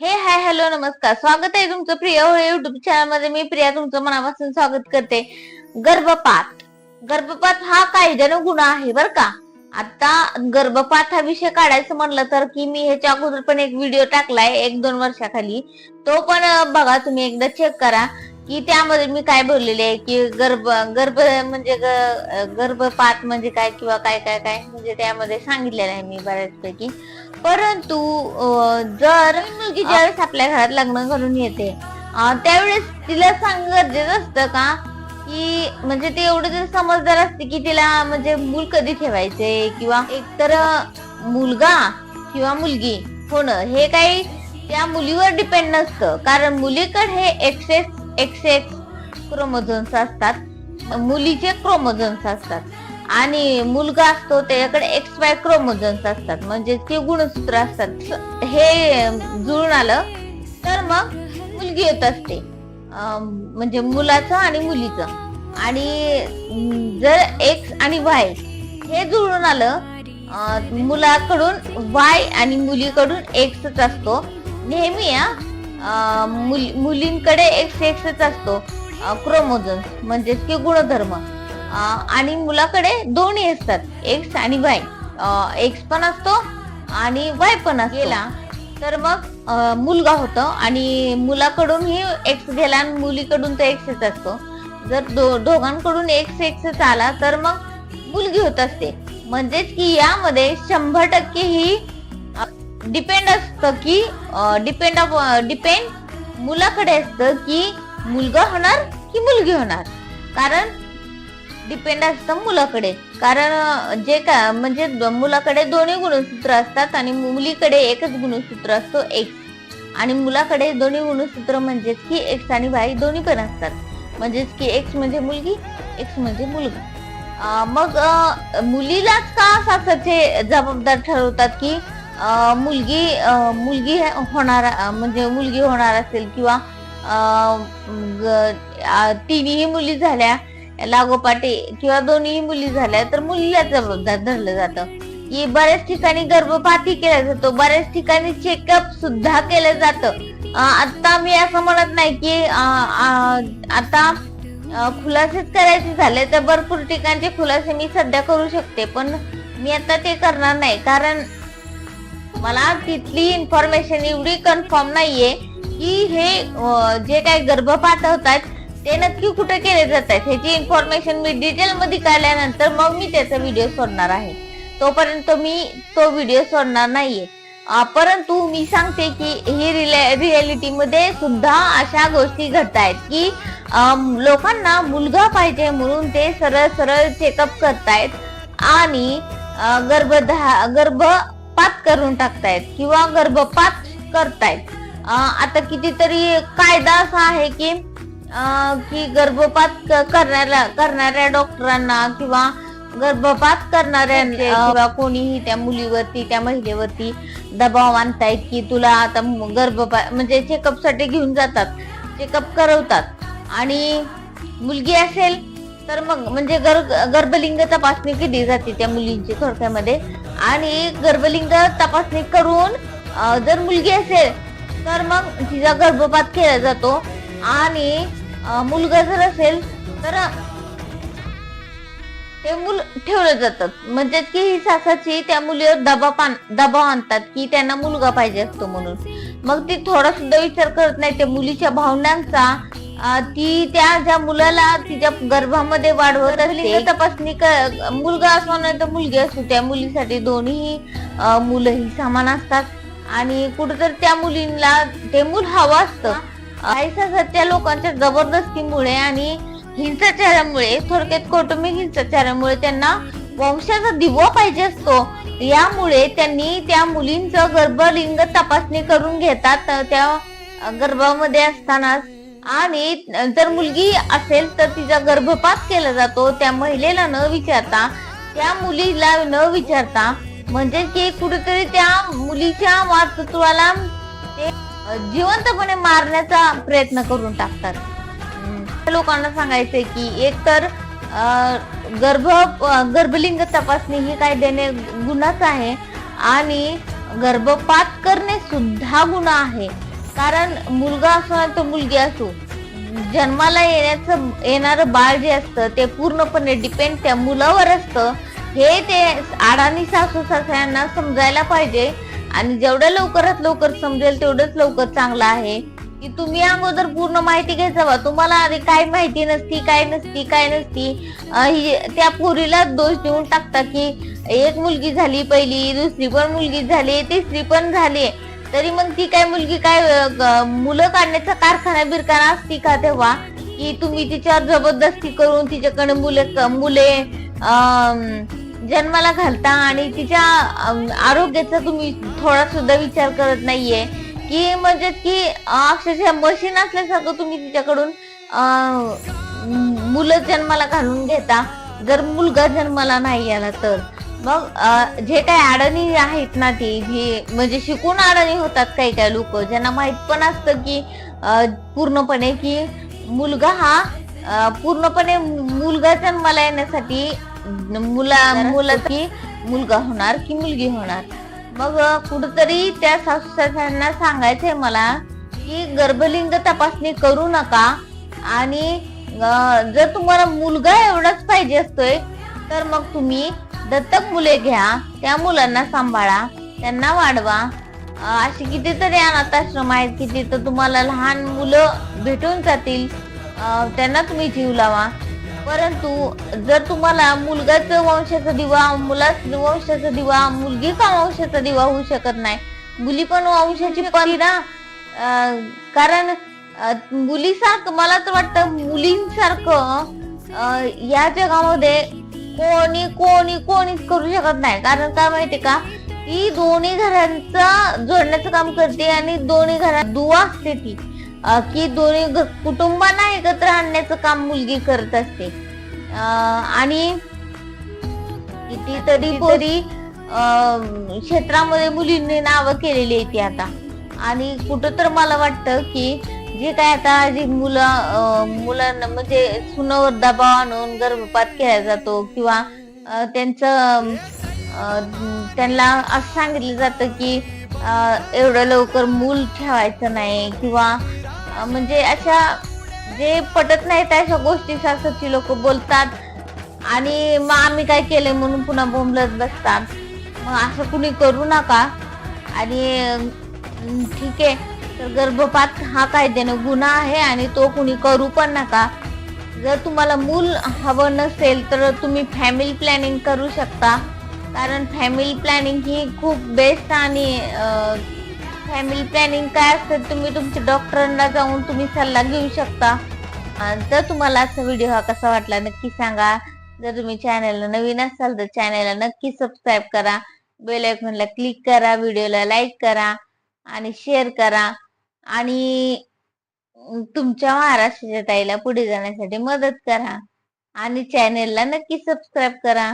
हे hi hello नमस्कार. स्वागत आहे तुमचं प्रिय हो युट्यूब चॅनलमध्ये. मी प्रिया तुमचं मनापासून स्वागत करते. गर्भपात. गर्भपात हा कायद्यानं गुन्हा आहे बर का? आता गर्भपात हा विषय काढायचं म्हणलं तर की मी ह्याच्या अगोदर पण एक व्हिडिओ टाकलाय एक दोन वर्षाखाली. तो पण बघा तुम्ही एकदा चेक करा. की त्यामध्ये मी काय बोललेले आहे की गर्भ गर्भ म्हणजे गर्भपात म्हणजे काय किंवा काय काय काय? म्हणजे त्यामध्ये सांगितलेलं आहे मी बऱ्याचपैकी. परंतु जर मुलगी ज्यावेळेस आपल्या घरात लग्न करून येते त्यावेळेस तिला सांग गरजेचं असतं का? की म्हणजे ते एवढं समजदार असते की तिला म्हणजे मूल कधी ठेवायचे किंवा एकतर मुलगा किंवा मुलगी होणं हे काही त्या मुलीवर डिपेंड नसतं. कारण मुलीकडे हे एक्सेस एक्सेस क्रोमोझोन्स असतात. मुलीचे क्रोमोझोन्स असतात. आणि मुलगा असतो त्याच्याकडे एक्स वाय क्रोमोझोन्स असतात. म्हणजे ते गुणसूत्र असतात. हे जुळून आलं तर मग मुलगी येत असते. म्हणजे मुलाचं आणि मुलीचं. आणि जर एक्स आणि वाय हे जुळून आलं मुलाकडून वाय आणि मुलीकडून एक्सच असतो. नेहमी मुली मुलींकडे एक्स एक्सच असतो क्रोमोझोन्स म्हणजेच की गुणधर्म. आणि मुलाकडे दोन्ही असतात. एक्स आणि वाय एक्स पण असतो आणि वाय पण असतो. गेला. तर मग मुलगा होतो आणि मुलाकडूनही एक्स गेला आणि मुलीकडून तर एक्सच असतो. जर दो दोघांकडून एक्स एक्सच आला तर मग मुलगी होत असते. म्हणजेच की यामध्ये शंभर टक्के ही डिपेंड असतं की डिपेंड ऑफ डिपेंड मुलाकडे असतं की मुलगा होणार की मुलगी होणार. कारण डिपेंड असतं मुलाकडे. कारण जे का म्हणजे मुलाकडे दोन्ही गुणसूत्र असतात आणि मुलीकडे एकच गुणसूत्र असतो एक्स आणि मुलाकडे दोन्ही गुणसूत्र म्हणजेच की एक्स आणि वाय दोन्ही पण असतात. म्हणजेच की एक्स म्हणजे मुलगी एक्स म्हणजे मुलगा. मग मुलीलाच का सासरचे जबाबदार ठरवतात की मुलगी मुलगी होणार म्हणजे मुलगी होणार असेल किंवा तिन्ही मुली झाल्या लागोपाठे किंवा दोन्ही मुली झाल्या तर मुलीला जबाबदार धरलं जातं. की बऱ्याच ठिकाणी गर्भपाती केला जातो. बऱ्याच ठिकाणी चेकअप सुद्धा केलं जातं. आता मी असं म्हणत नाही की आता खुलासेच करायचे झाले तर भरपूर ठिकाणचे खुलासे मी सध्या करू शकते. पण मी आता ते करणार नाही. कारण मला तिथली इन्फॉर्मेशन एवढी कन्फर्म नाहीये की हे जे काही गर्भपात होतात ते नक्की कुठे केले जात आहेत ह्याची इन्फॉर्मेशन मी डिटेल मध्ये काढल्यानंतर मग मी त्याचा व्हिडिओ सोडणार आहे. तोपर्यंत मी तो व्हिडिओ सोडणार नाहीये. परंतु मी सांगते की ही रियालिटी मध्ये सुद्धा अशा गोष्टी घडत आहेत की लोकांना मुलगा पाहिजे म्हणून ते सरळ सरळ चेकअप करतायत आणि गर्भधा गर्भपात करून टाकतायत किंवा गर्भपात करतायत आता कितीतरी कायदा असा आहे की की गर्भपात करणाऱ्या करणाऱ्या डॉक्टरांना किंवा गर्भपात करणाऱ्या किंवा कोणीही त्या मुलीवरती त्या महिलेवरती दबाव आणतायत की तुला आता गर्भपात म्हणजे चेकअपसाठी घेऊन जातात चेकअप करवतात. आणि मुलगी असेल तर मग म्हणजे गर्भ गर्भलिंग तपासणी केली जाते त्या मुलींची थोडक्यामध्ये. आणि गर्भलिंग तपासणी करून जर मुलगी असेल तर मग तिचा गर्भपात केला जातो. आणि मुलगा जर असेल तर ते मूल ठेवलं जातं म्हणजे की ही सासाची त्या मुलीवर दबाव दबाव आणतात की त्यांना मुलगा पाहिजे असतो म्हणून. मग ती थोडा सुद्धा विचार करत नाही. त्या मुलीच्या भावनांचा ती त्या ज्या मुलाला तिच्या गर्भामध्ये वाढवत असते तपासणी मुलगा असो नाही तर मुलगी असो त्या मुलीसाठी दोन्ही मुलंही समान असतात. आणि कुठेतरी त्या मुलींना ते मूल हवं असतं. काही लोकांच्या जबरदस्तीमुळे आणि हिंसाचारामुळे थोडक्यात कौटुंबिक हिंसाचारामुळे त्यांना वंशाचा दिवा पाहिजे असतो. यामुळे त्यांनी त्या मुलींचं गर्भलिंग तपासणी करून घेतात त्या गर्भामध्ये असतानाच आणि जर मुलगी असेल तर तिचा गर्भपात केला जातो त्या महिलेला न विचारता त्या मुलीला न विचारता. म्हणजे की कुठेतरी त्या मुलीच्या वास्तुत्वाला जिवंतपणे मारण्याचा प्रयत्न करून टाकतात. लोकांना सांगायचंय की एकतर गर्भ गर्भलिंग तपासणी ही कायद्याने गुन्हाच आहे आणि गर्भपात करणे सुद्धा गुन्हा आहे. कारण मुलगा असो तो तर मुलगी असो जन्माला येण्याचं येणारं बाळ जे असतं ते पूर्णपणे डिपेंड त्या मुलावर असतं. हे ते आडाणी सासू सासऱ्यांना समजायला पाहिजे आणि जेवढ्या लवकरात लवकर समजेल तेवढंच लवकर चांगलं आहे. की तुम्ही अगोदर पूर्ण माहिती घ्यायचा बा. तुम्हाला अरे काय माहिती नसती काय नसती काय नसती. त्या पोरीला दोष देऊन टाकता की एक मुलगी झाली पहिली दुसरी पण मुलगी झाली तिसरी पण झाली. तरी मग ती काय मुलगी काय मुलं काढण्याचा कारखाना बिरखाना असती का तेव्हा? की तुम्ही तिच्यावर जबरदस्ती करून तिच्याकडे मुले मुले अं, जन्माला घालता आणि तिच्या आरोग्याचा तुम्ही थोडा सुद्धा विचार करत नाहीये. की म्हणजे की अक्षरशः मशीन असल्यासारखं तुम्ही तिच्याकडून मुलं जन्माला घालून घेता. जर मुलगा जन्माला नाही आला तर. मग जे काही अडणी आहेत ना ती जी म्हणजे शिकून अडणी होतात काही काही लोक. ज्यांना माहीत पण असतं की पूर्णपणे की मुलगा हा पूर्णपणे मुलगा जन्माला येण्यासाठी मुला मुलाची मुलगा होणार की मुलगी होणार? मग कुठंतरी त्या सासू सासऱ्यांना सांगायचंय मला की गर्भलिंग तपासणी करू नका आणि जर तुम्हाला मुलगा एवढाच पाहिजे असतोय तर मग तुम्ही दत्तक मुले घ्या त्या मुलांना सांभाळा त्यांना वाढवा. अं, अशी कितीतरी अनाथ आश्रम आहेत की तिथं तुम्हाला लहान मुलं भेटून जातील. त्यांना तुम्ही जीव लावा. परंतु जर तुम्हाला मुलगाच वंशाचा दिवा मुलाच वंशाचा दिवा मुलगी का वंशाचा दिवा होऊ शकत नाही. मुली पण वंशाची पण ना कारण मुलीसारखं मला तर वाटतं मुलींसारखं या जगामध्ये कोणी कोणी कोणीच करू शकत नाही. कारण काय माहितीये का? ती दोन्ही घरांचं जोडण्याचं काम करते आणि दोन्ही घरात दुवा असते ती. अं, की दोन्ही घ- कुटुंबांना एकत्र आणण्याचं काम मुलगी करत असते. अं, आणि कितीतरी तरी अं, क्षेत्रामध्ये मुलींनी नावं केलेली आहे ती आता. आणि कुठं तर मला वाटतं की जे काय आता जी मुलं अं, मुलांना म्हणजे सुनावर दबाव आणून गर्भपात केला जातो किंवा अं, त्यांचं अं, त्यांना असं सांगितलं जातं की अं, एवढं लवकर मूल ठेवायचं नाही किंवा म्हणजे अशा जे पटत नाहीत अशा गोष्टी सासरची लोक बोलतात. आणि मग आम्ही काय केलंय म्हणून पुन्हा बोंबलत बसतात. मग असं कुणी करू नका. आणि ठीक आहे. तर गर्भपात हा कायद्यानं गुन्हा आहे आणि तो कुणी करू पण नका. जर तुम्हाला मूल हवं नसेल तर तुम्ही फॅमिली प्लॅनिंग करू शकता. कारण फॅमिली प्लॅनिंग ही खूप बेस्ट आणि फॅमिली प्लॅनिंग काय असतं तुम्ही तुमच्या डॉक्टरांना जाऊन तुम्ही सल्ला घेऊ शकता. तर तुम्हाला असा व्हिडिओ हा कसा वाटला नक्की सांगा. जर तुम्ही चॅनलला नवीन असाल तर चॅनलला नक्की सबस्क्राईब करा. बेल आयकॉनला क्लिक करा व्हिडिओला लाईक करा आणि शेअर करा. आणि तुमच्या महाराष्ट्राच्या ताईला पुढे जाण्यासाठी मदत करा. आणि चॅनेलला नक्की सबस्क्राईब करा.